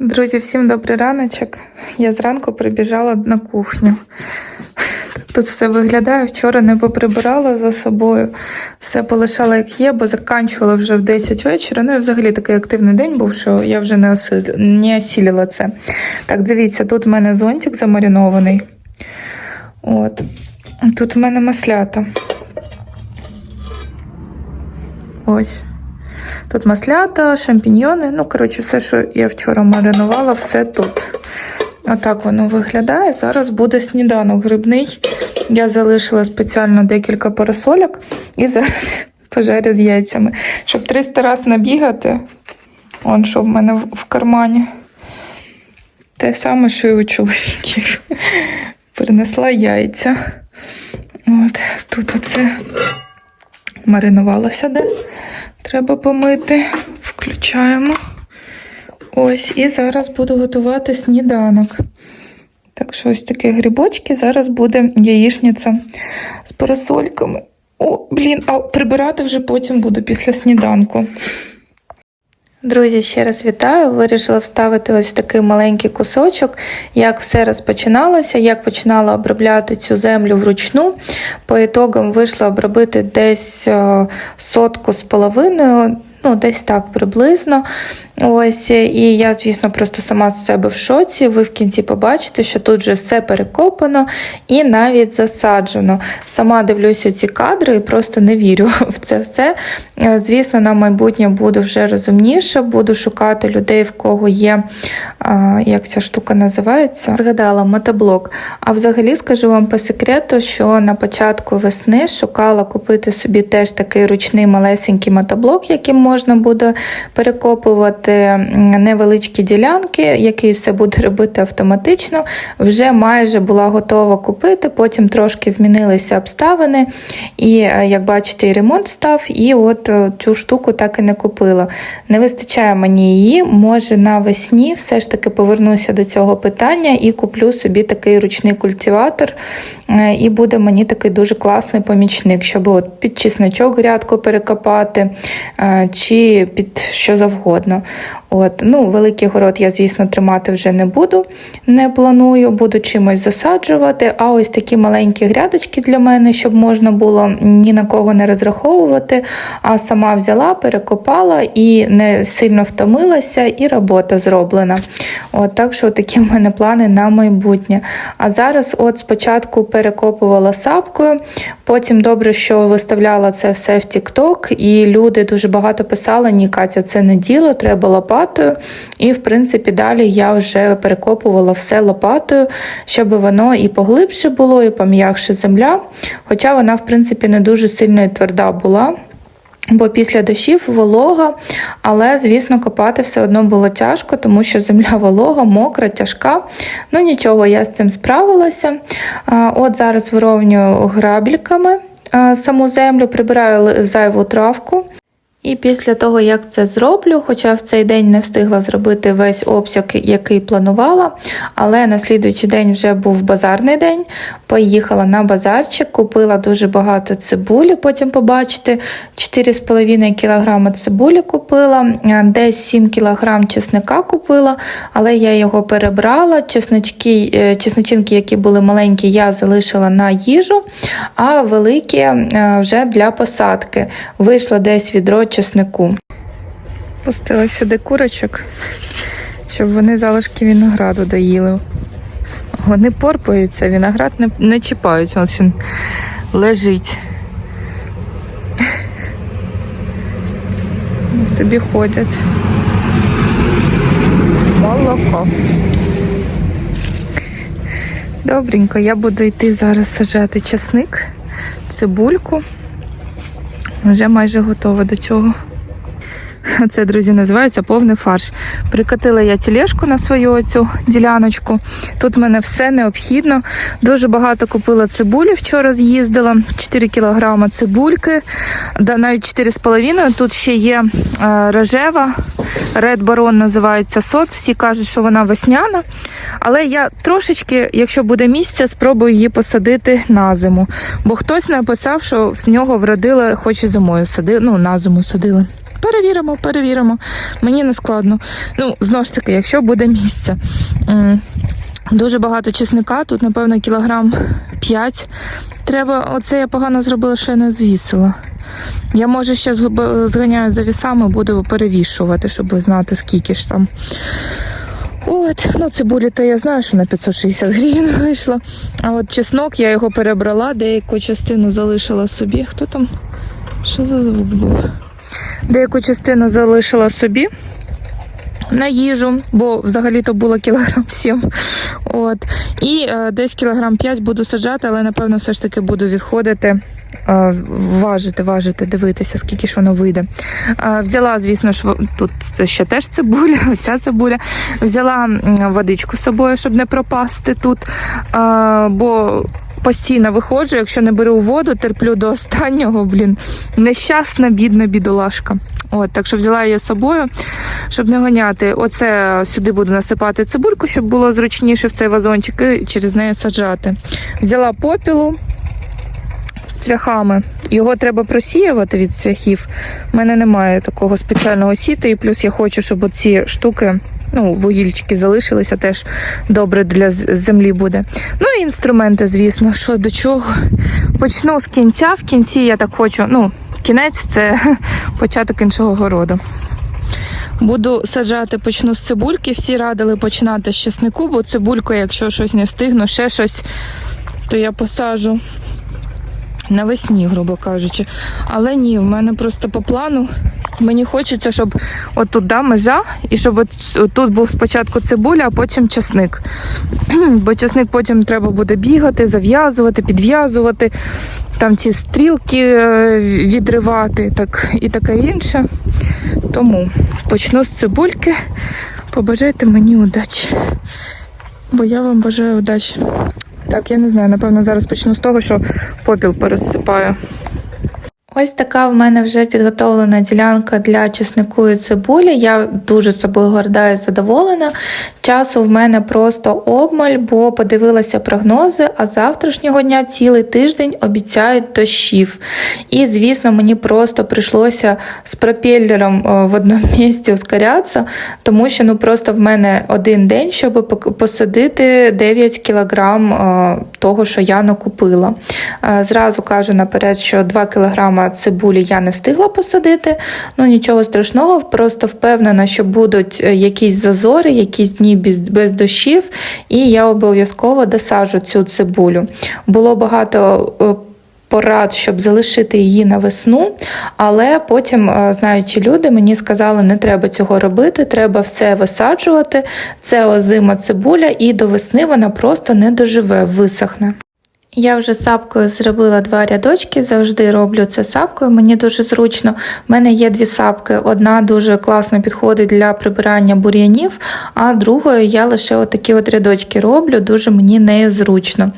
Друзі, всім добрий раночок. Я зранку прибіжала на кухню. Тут все виглядає. Вчора не поприбирала за собою. Все полишала як є, бо заканчувала вже в 10 вечора. Ну і взагалі такий активний день був, що я вже не, осиль... не осіліла це. Так, дивіться, тут в мене зонтик замаринований. От. Тут в мене маслята. Ось. Тут маслята, шампіньйони. Ну, коротше, все, що я вчора маринувала, все тут. Отак воно виглядає. Зараз буде сніданок грибний. Я залишила спеціально декілька парасольок і зараз пожарю з яйцями. Щоб 300 раз набігати. Он що в мене в в кармані. Те саме, що і у чоловіків. Принесла яйця. От, тут оце маринувалося де. Треба помити. Включаємо. Ось, і зараз буду готувати сніданок. Так що ось такі грибочки. Зараз буде яєчниця з парасольками. О, блін, а прибирати вже потім буду після сніданку. Друзі, ще раз вітаю. Вирішила вставити ось такий маленький кусочок, як все розпочиналося, як починала обробляти цю землю вручну. По ітогам вийшла обробити десь е, сотку з половиною. Ну, десь так приблизно. Ось, і я, звісно, просто сама з себе в шоці. Ви в кінці побачите, що тут вже все перекопано і навіть засаджено. Сама дивлюся ці кадри і просто не вірю в це все. Е, Звісно, на майбутнє буду вже розумніше, буду шукати людей, в кого є, як ця штука називається. Згадала мотоблок. А взагалі скажу вам по секрету, що на початку весни шукала купити собі теж такий ручний малесенький мотоблок, яким можна буде перекопувати невеличкі ділянки, який все буде робити автоматично. Вже майже була готова купити, потім трошки змінилися обставини, і, е, як бачите, і ремонт став, і от е, цю штуку так і не купила. Не вистачає мені її. Може навесні все ж таки повернуся до цього питання і куплю собі такий ручний культиватор, е, і буде мені такий дуже класний помічник, щоб от під чесночок грядку перекопати, чи під що завгодно. От, ну, великий город я, звісно, тримати вже не буду, не планую, буду чимось засаджувати. А ось такі маленькі грядочки для мене, щоб можна було ні на кого не розраховувати, а сама взяла, перекопала і не сильно втомилася, і робота зроблена. От, так що такі в мене плани на майбутнє. А зараз, от спочатку перекопувала сапкою, потім добре, що виставляла це все в TikTok, і люди дуже багато писали: ні, Катя, це не діло, треба лопатою. І, в принципі, далі я вже перекопувала все лопатою, щоб воно і поглибше було, і пом'якше земля. Хоча вона, в принципі, не дуже сильно і тверда була. Бо після дощів волога, але, звісно, копати все одно було тяжко, тому що земля волога, мокра, тяжка. Ну нічого, я з цим справилася. От зараз вирівнюю грабельками саму землю, прибираю зайву травку. І після того, як це зроблю, хоча в цей день не встигла зробити весь обсяг, який планувала, але на слідуючий день вже був базарний день. Поїхала на базарчик, купила дуже багато цибулі, потім побачите, 4,5 кг цибулі купила, десь 7 кг чесника купила, але я його перебрала. Чесночки, е, чесночинки, які були маленькі, я залишила на їжу, а великі е, вже для посадки. Вийшло десь відро чеснику. Пустила сюди курочок, щоб вони залишки винограду доїли. Вони порпаються, виноград не, не чіпають, ось він лежить. Собі ходять. Молоко. Добренько, я буду йти зараз саджати часник, цибульку. Вже майже готова до цього. Це, друзі, називається повний фарш. Прикатила я тележку на свою цю діляночку. Тут в мене все необхідно. Дуже багато купила цибулі. Вчора з'їздила. 4 кілограма цибульки, навіть 4,5. Тут ще є е, рожева. Red Baron називається сорт. Всі кажуть, що вона весняна. Але я трошечки, якщо буде місце, спробую її посадити на зиму. Бо хтось написав, що з нього вродила, хоч і зимою садили, ну, на зиму садили. Перевіримо, перевіримо. Мені не складно. Ну, знову ж таки, якщо буде місце. Дуже багато чесника, тут, напевно, кілограм 5. Треба, оце я погано зробила, що я не звісила. Я, може, ще зганяю за вісами, буду перевішувати, щоб знати, скільки ж там. От, ну цибулі, то я знаю, що на 560 гривень вийшло. А от чеснок, я його перебрала, деяку частину залишила собі. Хто там? Що за звук був? Деяку частину залишила собі на їжу, бо взагалі-то було кілограм 7. От. І е, десь кілограм 5 буду саджати, але напевно все ж таки буду відходити. е, Важити, важити, дивитися, скільки ж воно вийде. Е, Взяла, звісно ж, тут ще теж цибуля, оця цибуля. Взяла водичку з собою, щоб не пропасти тут. Е, Бо постійно виходжу, якщо не беру воду, терплю до останнього, блін. Нещасна, бідна бідолашка. От, так що взяла її з собою, щоб не гоняти. Оце сюди буду насипати цибульку, щоб було зручніше в цей вазончик, і через неї саджати. Взяла попілу з цвяхами. Його треба просіювати від цвяхів. У мене немає такого спеціального сіта, і плюс я хочу, щоб оці штуки. Ну, вугільчики залишилися теж добре для землі буде. Ну і інструменти, звісно, що до чого. Почну з кінця. В кінці я так хочу. Ну, кінець це початок іншого городу. Буду саджати, почну з цибульки. Всі радили починати з чеснику, бо цибульку, якщо щось не встигну, ще щось, то я посажу навесні, грубо кажучи. Але ні, в мене просто по плану. Мені хочеться, щоб от тут да, межа, і щоб тут був спочатку цибуля, а потім чесник. Бо чесник потім треба буде бігати, зав'язувати, підв'язувати, там ці стрілки е, відривати так, і таке інше. Тому почну з цибульки. Побажайте мені удачі. Бо я вам бажаю удачі. Так, я не знаю, напевно, зараз почну з того, що попіл пересипаю. Ось така в мене вже підготовлена ділянка для чеснику і цибулі. Я дуже собою горда і задоволена. Часу в мене просто обмаль, бо подивилася прогнози, а завтрашнього дня цілий тиждень обіцяють дощів. І, звісно, мені просто прийшлося з пропеллером е, в одному місці ускорятися, тому що ну просто в мене один день, щоб посадити 9 кілограм е, того, що я накупила. Е, Зразу кажу наперед, що 2 цибулі я не встигла посадити. Ну нічого страшного, просто впевнена, що будуть е, якісь зазори, якісь дні без, дощів, і я обов'язково досаджу цю цибулю. Було багато. е, Порад, щоб залишити її на весну, але потім, е, знаючи люди, мені сказали, не треба цього робити, треба все висаджувати. Це озима цибуля, і до весни вона просто не доживе, висохне. Я вже сапкою зробила два рядочки, завжди роблю це сапкою, мені дуже зручно. У мене є дві сапки. Одна дуже класно підходить для прибирання бур'янів, а другою я лише отакі от рядочки роблю, дуже мені нею зручно.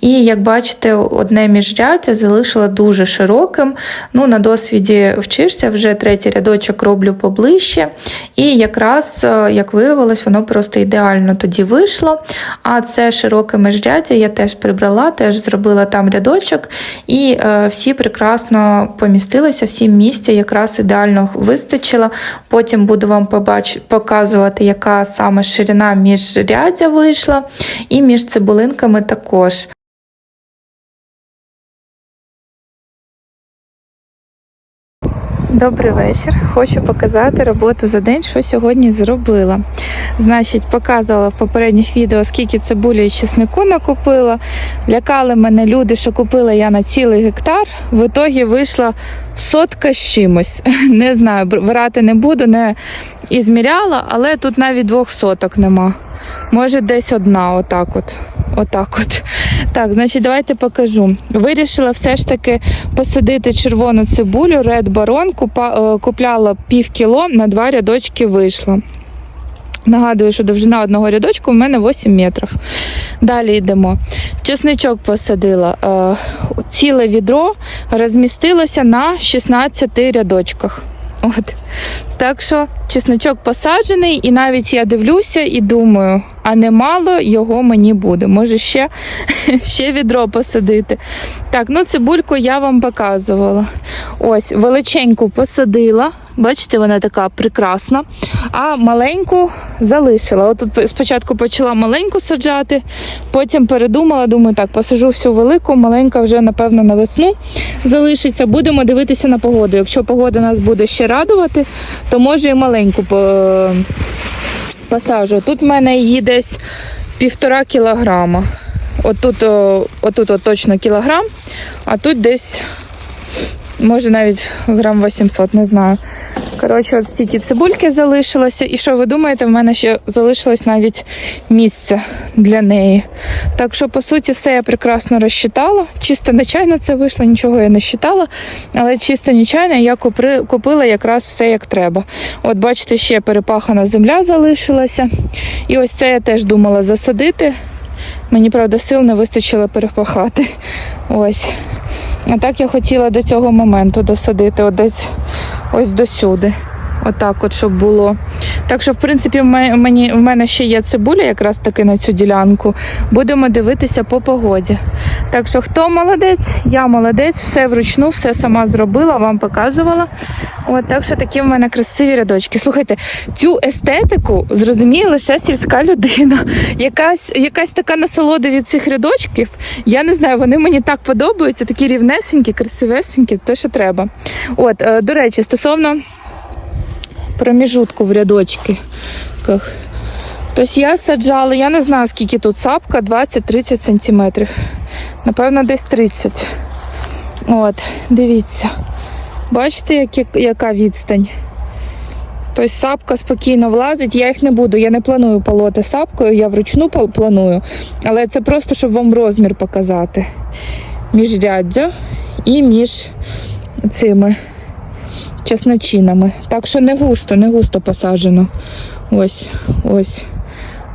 І як бачите, одне міжряддя залишила дуже широким. Ну, На досвіді вчишся, вже третій рядочок роблю поближче. І якраз, е, як виявилось, воно просто ідеально тоді вийшло. А це широке міжряддя я теж прибрала, теж зробила там рядочок, і е, всі прекрасно помістилися, всі місця якраз ідеально вистачило. Потім буду вам побач... показувати, яка саме ширина міжряддя вийшла, і між цибулинками також. Добрий вечір. Хочу показати роботу за день, що сьогодні зробила. Значить, показувала в попередніх відео, скільки цибулі і чеснику накупила. Лякали мене люди, що купила я на цілий гектар. В ітогі вийшла сотка з чимось. Не знаю, брати не буду, не ізміряла, але тут навіть двох соток нема. Може, десь одна, отак от. Отак от. Так, значить, давайте покажу. Вирішила все ж таки посадити червону цибулю, Red Baron, купа, е, купляла пів кіло, на два рядочки вийшло. Нагадую, що довжина одного рядочку в мене 8 метрів. Далі йдемо. Чесничок посадила. Е, Ціле відро розмістилося на 16 рядочках. От. Так що чесночок посаджений, і навіть я дивлюся і думаю, а немало його мені буде. Може ще, ще відро посадити. Так, ну цибульку я вам показувала. Ось, величеньку посадила, Бачите, вона така прекрасна. А маленьку залишила. От тут спочатку почала маленьку саджати, потім передумала, думаю, так, посажу всю велику, маленька вже, напевно, на весну залишиться. Будемо дивитися на погоду. Якщо погода нас буде ще радувати, то може і маленьку по- посажу. Тут в мене її десь півтора кілограма. Отут, отут точно кілограм, а тут десь, може навіть грам 800, не знаю. Коротше, от стільки цибульки залишилося. І що ви думаєте, в мене ще залишилось навіть місце для неї. Так що, по суті, все я прекрасно розчитала. Чисто нечайно це вийшло, нічого я не считала, але чисто нечайно я купила якраз все як треба. От бачите, ще перепахана земля залишилася. І ось це я теж думала засадити. Мені, правда, сил не вистачило перепахати. Ось. А так я хотіла до цього моменту досадити, от десь ось до сюди. Отак, от, щоб було. Так що, в принципі, мені, в мене ще є цибуля якраз таки на цю ділянку. Будемо дивитися по погоді. Так що, хто молодець, я молодець, все вручну, все сама зробила, вам показувала. От так що такі в мене красиві рядочки. Слухайте, цю естетику зрозуміє лише сільська людина. Якась, якась така насолода від цих рядочків. Я не знаю, вони мені так подобаються, такі рівнесенькі, красивесенькі, те, що треба. От, е, до речі, стосовно проміжутку в рядочки. Тобто я саджала, я не знаю, скільки тут сапка, 20-30 сантиметрів. Напевно, десь 30. От, дивіться. Бачите, які, яка відстань? Тобто сапка спокійно влазить, я їх не буду, я не планую полоти сапкою, я вручну планую, але це просто, щоб вам розмір показати. Міжряддя і між цими чесночинами. Так що не густо, не густо посаджено. Ось, ось.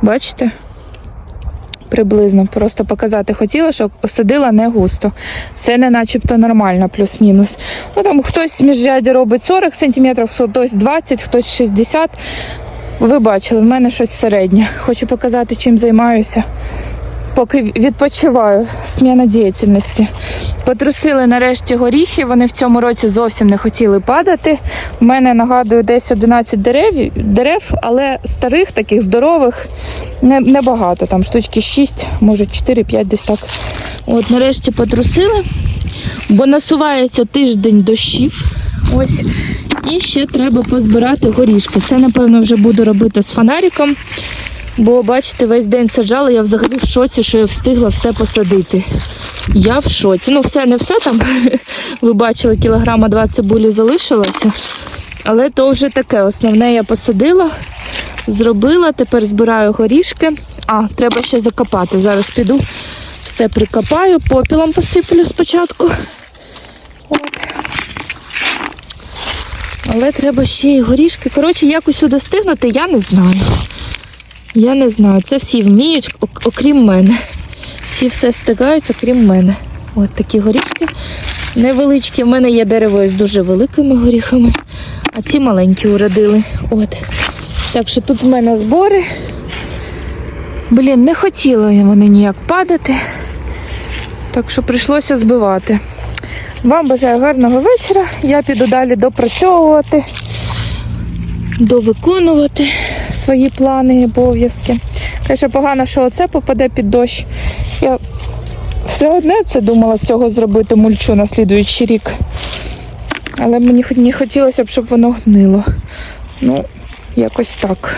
Бачите? Приблизно. Просто показати хотіла, що садила не густо. Все не начебто нормально, плюс-мінус. Ну там хтось міжряді робить 40 см, хтось 20, хтось 60 Ви бачили, в мене щось середнє. Хочу показати, чим займаюся. Поки відпочиваю, сміна діяльності. Потрусили нарешті горіхи. Вони в цьому році зовсім не хотіли падати. У мене нагадую десь 11 дерев, дерев але старих, таких здорових, не, небагато. Там штучки 6, може 4-5 десь так. От нарешті потрусили, бо насувається тиждень дощів. Ось. І ще треба позбирати горішки. Це, напевно, вже буду робити з фонариком. Бо, бачите, весь день саджала, я взагалі в шоці, що я встигла все посадити. Я в шоці. Ну, все, не все там. Ви бачили, кілограма два цибулі залишилося. Але то вже таке. Основне я посадила, зробила, тепер збираю горішки. А, треба ще закопати. Зараз піду, все прикопаю, попілом посиплю спочатку. Але треба ще і горішки. Коротше, як усюди достигнути, я не знаю. Я не знаю. Це всі вміють, окрім мене. Всі все встигають, окрім мене. От такі горішки невеличкі. В мене є дерево з дуже великими горіхами, а ці маленькі уродили. От. Так що тут в мене збори. Блін, не хотіли вони ніяк падати. Так що прийшлося збивати. Вам бажаю гарного вечора. Я піду далі допрацьовувати, довиконувати свої плани і обов'язки. Каже, погано, що оце попаде під дощ. Я все одне це думала з цього зробити мульчу на слідуючий рік. Але мені не хотілося б, щоб воно гнило. Ну, якось так.